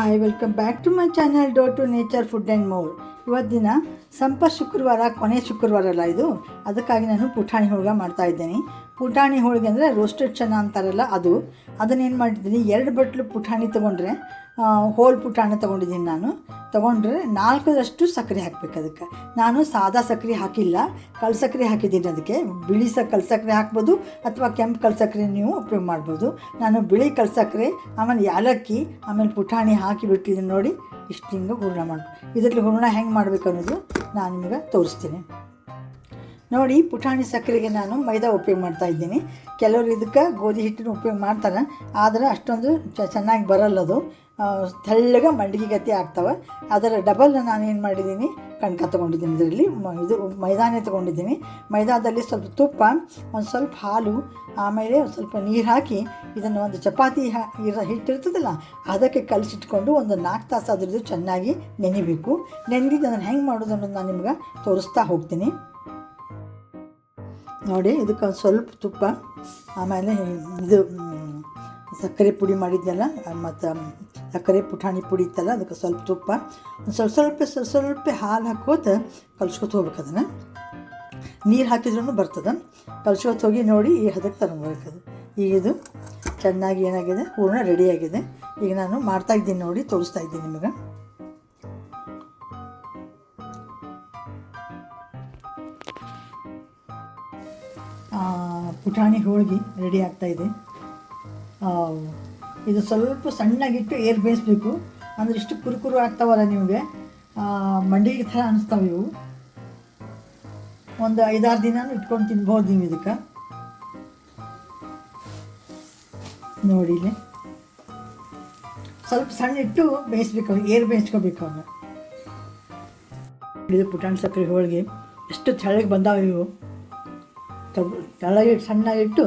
Hi welcome back to my channel door to nature food and more ಇವತ್ತಿನ ಸಂಪ ಶುಕ್ರವಾರ, ಕೊನೆ ಶುಕ್ರವಾರ ಅಲ್ಲ ಇದು. ಅದಕ್ಕಾಗಿ ನಾನು ಪುಟಾಣಿ ಹೋಳಿಗೆ ಮಾಡ್ತಾ ಇದ್ದೀನಿ. ಪುಟಾಣಿ ಹೋಳಿಗೆ ಅಂದರೆ ರೋಸ್ಟೆಡ್ ಚೆನ್ನ ಅಂತಾರಲ್ಲ ಅದು. ಅದನ್ನೇನು ಮಾಡಿದ್ದೀನಿ, ಎರಡು ಬಟ್ಲು ಪುಟಾಣಿ ತೊಗೊಂಡ್ರೆ ಹೋಲ್ ಪುಟಾಣಿ ತೊಗೊಂಡಿದ್ದೀನಿ ನಾನು. ತೊಗೊಂಡ್ರೆ ನಾಲ್ಕರಷ್ಟು ಸಕ್ಕರೆ ಹಾಕಬೇಕು ಅದಕ್ಕೆ. ನಾನು ಸಾದಾ ಸಕ್ಕರೆ ಹಾಕಿಲ್ಲ ಕಲ್ ಸಕ್ಕರೆ ಹಾಕಿದ್ದೀನಿ ಅದಕ್ಕೆ. ಬಿಳಿ ಸ ಕಲ್ ಸಕ್ಕರೆ ಹಾಕ್ಬೋದು ಅಥವಾ ಕೆಂಪು ಕಲ್ ಸಕ್ಕರೆ ನೀವು ಉಪಯೋಗ ಮಾಡ್ಬೋದು. ನಾನು ಬಿಳಿ ಕಲ್ ಸಕ್ಕರೆ, ಆಮೇಲೆ ಯಾಲಕ್ಕಿ, ಆಮೇಲೆ ಪುಟಾಣಿ ಹಾಕಿ ಬಿಟ್ಟಿದ್ದೀನಿ ನೋಡಿ, ಇಷ್ಟು ಹಿಂಗೆ ಹೂರ್ಣ ಮಾಡಿ, ಇದರಲ್ಲಿ ಹೂರ್ಣ ಹೆಂಗೆ ಮಾಡಬೇಕು ಅನ್ನೋದು ನಾನು ನಿಮಗೆ ತೋರಿಸ್ತೀನಿ. ನೋಡಿ, ಪುಟಾಣಿ ಸಕ್ಕರೆಗೆ ನಾನು ಮೈದಾ ಉಪಯೋಗ ಮಾಡ್ತಾ ಇದ್ದೀನಿ. ಕೆಲವರು ಇದಕ್ಕೆ ಗೋಧಿ ಹಿಟ್ಟನ್ನು ಉಪಯೋಗ ಮಾಡ್ತಾರೆ, ಆದರೆ ಅಷ್ಟೊಂದು ಚೆನ್ನಾಗಿ ಬರಲ್ಲ ಅದು. ತೆಳ್ಳಗೆ ಮಂಡಿಗೆ ಗತಿ ಆಗ್ತವೆ. ಅದರ ಡಬಲ್ ನಾನು ಏನು ಮಾಡಿದ್ದೀನಿ, ಕಣ್ಕ ತೊಗೊಂಡಿದ್ದೀನಿ ಇದರಲ್ಲಿ. ಇದು ಮೈದಾನೇ ತೊಗೊಂಡಿದ್ದೀನಿ. ಮೈದಾದಲ್ಲಿ ಸ್ವಲ್ಪ ತುಪ್ಪ, ಒಂದು ಸ್ವಲ್ಪ ಹಾಲು, ಆಮೇಲೆ ಒಂದು ಸ್ವಲ್ಪ ನೀರು ಹಾಕಿ ಇದನ್ನು ಒಂದು ಚಪಾತಿ ಹಿಟ್ಟಿರ್ತದಲ್ಲ, ಅದಕ್ಕೆ ಕಲಸಿಟ್ಕೊಂಡು ಒಂದು ನಾಲ್ಕು ತಾಸು ಅದ್ರದ್ದು ಚೆನ್ನಾಗಿ ನೆನಿಬೇಕು. ನೆನೆದಿದ್ದು ಅದನ್ನು ಹೆಂಗೆ ಮಾಡೋದು ಅನ್ನೋದು ನಾನು ನಿಮ್ಗೆ ತೋರಿಸ್ತಾ ಹೋಗ್ತೀನಿ. ನೋಡಿ, ಇದಕ್ಕೆ ಒಂದು ಸ್ವಲ್ಪ ತುಪ್ಪ, ಆಮೇಲೆ ಇದು ಸಕ್ಕರೆ ಪುಡಿ ಮಾಡಿದ್ದೆಲ್ಲ ಮತ್ತು ಸಕ್ಕರೆ ಪುಟಾಣಿ ಪುಡಿ ಇತ್ತಲ್ಲ, ಅದಕ್ಕೆ ಸ್ವಲ್ಪ ತುಪ್ಪ ಸ್ವಲ್ಪ ಸ್ವಲ್ಪ ಸ್ವಲ್ಪ ಸ್ವಲ್ಪ ಹಾಲು ಹಾಕೋತ ಕಲ್ಸ್ಕೊತ ಹೋಗ್ಬೇಕು ಅದನ್ನು. ನೀರು ಹಾಕಿದ್ರೂ ಬರ್ತದೆ. ಕಲ್ಸ್ಕೊತ ಹೋಗಿ ನೋಡಿ ಈ ಹದಕ್ಕೆ ತಗೊಂಡ್ಬೇಕು ಈಗ ಇದು ಚೆನ್ನಾಗಿ ಏನಾಗಿದೆ? ಪೂರ್ಣ ರೆಡಿಯಾಗಿದೆ ಈಗ ನಾನು ಮಾಡ್ತಾ ಇದ್ದೀನಿ ನೋಡಿ, ತೋರಿಸ್ತಾ ಇದ್ದೀನಿ ನಿಮಗೆ. ಪುಟಾಣಿ ಹೋಳಿಗೆ ರೆಡಿ ಆಗ್ತಾ ಇದೆ ಸ್ವಲ್ಪ ಸಣ್ಣಗಿಟ್ಟು ಏರ್ ಬೇಯಿಸ್ಬೇಕು. ಅಂದ್ರೆ ಇಷ್ಟು ಕುರುಕುರು ಆಗ್ತಾವಲ್ಲ ನಿಮಗೆ. ಮಂಡಿಗೆ ಥರ ಅನಿಸ್ತಾವೆ ಇವು. ಒಂದು ಐದಾರು ದಿನಾನು ಇಟ್ಕೊಂಡು ತಿನ್ಬೋದು ನೀವು ಇದಕ್ಕೆ. ನೋಡಿ ಸ್ವಲ್ಪ ಸಣ್ಣ ಇಟ್ಟು ಬೇಯಿಸ್ಬೇಕು, ಏರ್ ಬೇಯಿಸ್ಕೋಬೇಕು ಅವನ್ನ ಇದು ಪುಟಾಣಿ ಸಕ್ಕರೆ ಹೋಳಿಗೆ. ಎಷ್ಟು ತೆಳಗೆ ಬಂದಾವೆ ಇವು. ತೆಳಗೆ ಸಣ್ಣ ಸಣ್ಣಗಿಟ್ಟು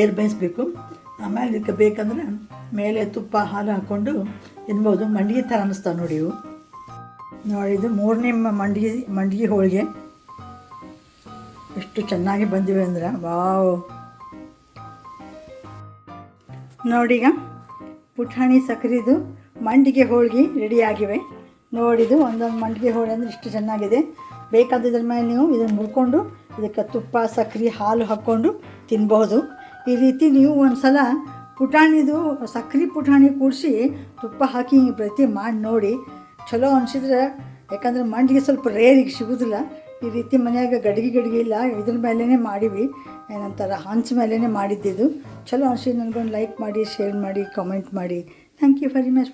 ಏರ್ ಬೇಯಿಸ್ಬೇಕು. ಆಮೇಲೆ ಇದಕ್ಕೆ ಬೇಕಂದ್ರೆ ಮೇಲೆ ತುಪ್ಪ ಹಾಲು ಹಾಕ್ಕೊಂಡು ತಿನ್ಬೋದು. ಮಂಡಿಗೆ ಥರ ಅನ್ನಿಸ್ತಾವೆ ನೋಡಿ ಇವು. ನೋಡಿ, ಇದು ಮೂರನೇ ಮಂಡಿಗೆ ಮಂಡಿಗೆ ಹೋಳಿಗೆ. ಎಷ್ಟು ಚೆನ್ನಾಗಿ ಬಂದಿವೆ ಅಂದ್ರೆ, ವಾವ್. ನೋಡೀಗ ಪುಟಾಣಿ ಸಕ್ಕರೆದು ಮಂಡಿಗೆ ಹೋಳಿಗೆ ರೆಡಿಯಾಗಿವೆ. ನೋಡಿದು ಒಂದೊಂದು ಮಂಡಿಗೆ ಹೋಳಿಗೆ ಅಂದರೆ ಇಷ್ಟು ಚೆನ್ನಾಗಿದೆ. ಬೇಕಾದ ಮೇಲೆ ನೀವು ಇದನ್ನು ಮುರ್ಕೊಂಡು ಇದಕ್ಕೆ ತುಪ್ಪ ಸಕ್ಕರೆ ಹಾಲು ಹಾಕ್ಕೊಂಡು ತಿನ್ಬೋದು. ಈ ರೀತಿ ನೀವು ಒಂದು ಸಲ ಪುಟಾಣಿದು ಸಕ್ಕರೆ ಪುಟಾಣಿ ಕೂಡಿಸಿ ತುಪ್ಪ ಹಾಕಿ ಹಿಂಗೆ ಪ್ರತಿ ಮಾಡಿ ನೋಡಿ. ಚಲೋ ಅನಿಸಿದ್ರೆ, ಯಾಕಂದ್ರೆ ಮಂಡಿಗೆ ಸ್ವಲ್ಪ ರೇರಿಗೆ ಸಿಗೋದಿಲ್ಲ. ಈ ರೀತಿ ಮನೆಯಾಗ ಗಡಿಗೆ ಗಡಿಗೆ ಇಲ್ಲ, ಇದ್ರ ಮೇಲೇ ಮಾಡಿವಿ. ಏನಂತಾರೆ, ಹಂಚ ಮೇಲೇ ಮಾಡಿದ್ದಿದ್ದು ಚಲೋ ಅನಿಸಿ ನನಗೊಂದು ಲೈಕ್ ಮಾಡಿ ಶೇರ್ ಮಾಡಿ ಕಮೆಂಟ್ ಮಾಡಿ. Thank you very much